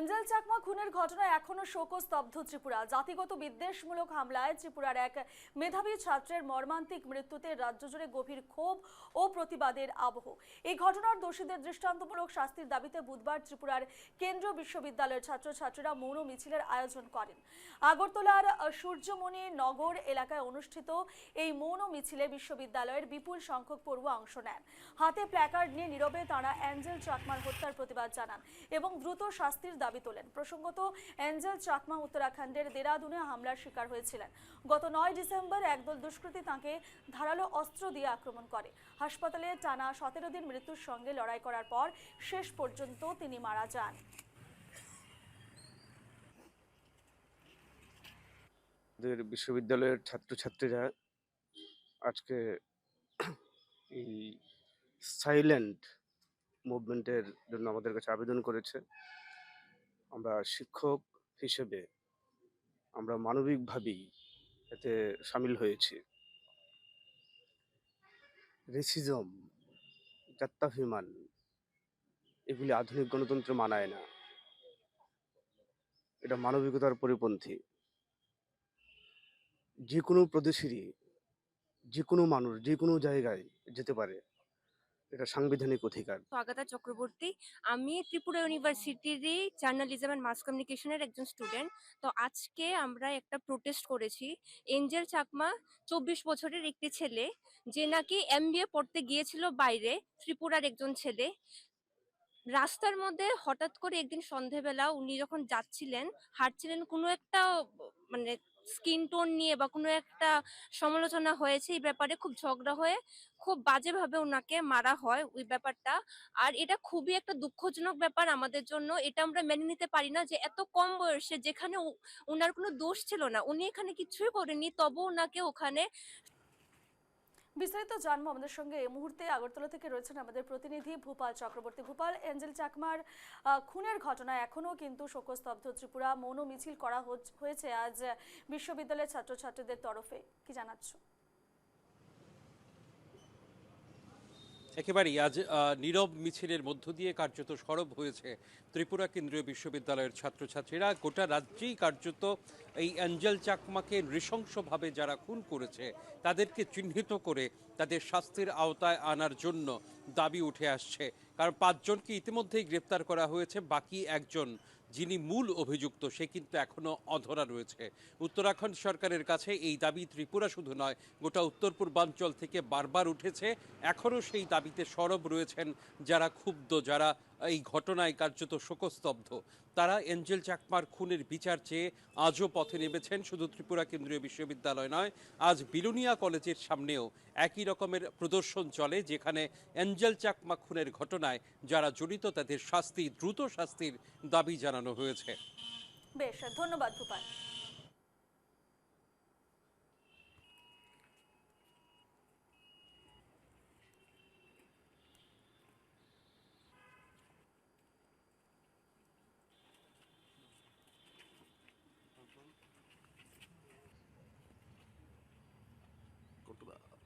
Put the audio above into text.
Angel Chakma খুনের ঘটনায় এখনও শোকস্তব্ধ ত্রিপুরা। জাতিগত বিদ্বেষমূলক হামলায় ত্রিপুরার এক মেধাবী ছাত্রের মর্মান্তিক মৃত্যুতে রাজ্য জুড়ে গভীর ক্ষোভ ও প্রতিবাদের আবহ। এই ঘটনার দোষীদের দৃষ্টান্তমূলক শাস্তির দাবিতে বুধবার ত্রিপুরার কেন্দ্রীয় বিশ্ববিদ্যালয়ের ছাত্রছাত্রীরা মৌন মিছিলের আয়োজন করেন। আগরতলার সূর্যমণি নগর এলাকায় অনুষ্ঠিত এই মৌন মিছিলে বিশ্ববিদ্যালয়ের বিপুল সংখ্যক পড়ুয়া অংশ নেন। হাতে প্ল্যাকার্ড নিয়ে নীরবে তাঁরা অ্যাঞ্জেল চাকমার হত্যার প্রতিবাদ জানান এবং দ্রুত শাস্তির দাবি তোলেন। প্রসঙ্গত, অ্যাঞ্জেল চাকমা উত্তরাখণ্ডের দেরাদুনে হামলার শিকার হয়েছিলেন। গত নয় ডিসেম্বর একদল দুষ্কৃতী তাঁকে ধারালো অস্ত্র দিয়ে আক্রমণ করে। হাসপাতালে টানা সতেরো দিন মৃত্যুর সঙ্গে লড়াই করার পর শেষ পর্যন্ত তিনি মারা যান। আমাদের বিশ্ববিদ্যালয়ের ছাত্রছাত্রীরা আজকে এই সাইলেন্ট মুভমেন্টের জন্য আমাদের কাছে আবেদন করেছে। আমরা শিক্ষক হিসেবে আমরা মানবিকভাবেই এতে সামিল হয়েছি। রেসিজম জাত্তাভিমান এগুলি আধুনিক গণতন্ত্র মানায় না। এটা মানবিকতার পরিপন্থী। যে কোনো প্রদেশেরই যে কোনো মানুষ যে কোনো জায়গায় যেতে পারে। এটা সাংবিধানিক অধিকার। স্বাগতা চক্রবর্তী, আমি ত্রিপুরা ইউনিভার্সিটিরই জার্নালিজম অ্যান্ড মাস কমিউনিকেশনের একজন স্টুডেন্ট তো আজকে আমরা একটা প্রোটেস্ট করেছি। এঞ্জেল চাকমা চব্বিশ বছরের একটি ছেলে, যে নাকি এমবিএ পড়তে গিয়েছিল বাইরে, ত্রিপুরার একজন ছেলে। রাস্তার মধ্যে হঠাৎ করে একদিন সন্ধেবেলা উনি যখন যাচ্ছিলেন, হাঁটছিলেন, কোনো একটা মানে স্কিন টোন নিয়ে বা কোনো একটা সমালোচনা হয়েছে এই ব্যাপারে খুব ঝগড়া হয়ে খুব বাজেভাবে ওনাকে মারা হয় ওই ব্যাপারটা। আর এটা খুবই একটা দুঃখজনক ব্যাপার আমাদের জন্য। এটা আমরা মেনে নিতে পারি না যে এত কম বয়সে যেখানে ওনার কোনো দোষ ছিল না। উনি এখানে কিছুই করেনি তবু ওনাকে ওখানে বিস্তারিত জানব আমাদের সঙ্গে। এই মুহূর্তে আগরতলা থেকে রয়েছেন আমাদের প্রতিনিধি ভূপাল চক্রবর্তী। ভূপাল, এঞ্জেল চাকমার খুনের ঘটনা এখনও কিন্তু শোকস্তব্ধ ত্রিপুরা। মৌন মিছিল করা হয়েছে আজ বিশ্ববিদ্যালয়ের ছাত্রছাত্রীদের তরফে। কি জানাচ্ছ? একেবারেই আজ নীরব মিছিলের মধ্য দিয়ে কার্যত সরব হয়েছে ত্রিপুরা কেন্দ্রীয় বিশ্ববিদ্যালয়ের ছাত্রছাত্রীরা। গোটা রাজ্যেই কার্যত এই অ্যাঞ্জেল চাকমাকে নৃশংসভাবে যারা খুন করেছে, তাদেরকে চিহ্নিত করে তাদের শাস্তির আওতায় আনার জন্য দাবি উঠে আসছে। কারণ পাঁচজনকে ইতিমধ্যেই গ্রেপ্তার করা হয়েছে, বাকি একজন যিনি মূল অভিযুক্ত, সে কিন্তু এখনও অধরা রয়েছে। উত্তরাখণ্ড সরকারের কাছে এই দাবি ত্রিপুরা শুধু নয়, গোটা উত্তর পূর্বাঞ্চল থেকে বারবার উঠেছে। এখনও সেই দাবিতে সরব রয়েছেন যারা ক্ষুব্ধ, যারা এই ঘটনায় কার্যত শোকস্তব্ধ। তারা এঞ্জেল চাকমার খুনের বিচার চেয়ে আজও পথে নেমেছেন, শুধু ত্রিপুরা কেন্দ্রীয় বিশ্ববিদ্যালয় নয়, আজ বিলুনিয়া কলেজের সামনেও একই রকমের প্রদর্শন চলে, যেখানে এঞ্জেল চাকমা খুনের ঘটনায় যারা জড়িত, তাদের শাস্তি, দ্রুত শাস্তির দাবি জানানো হয়েছে। বেশ, ধন্যবাদ ভূপাল Blah.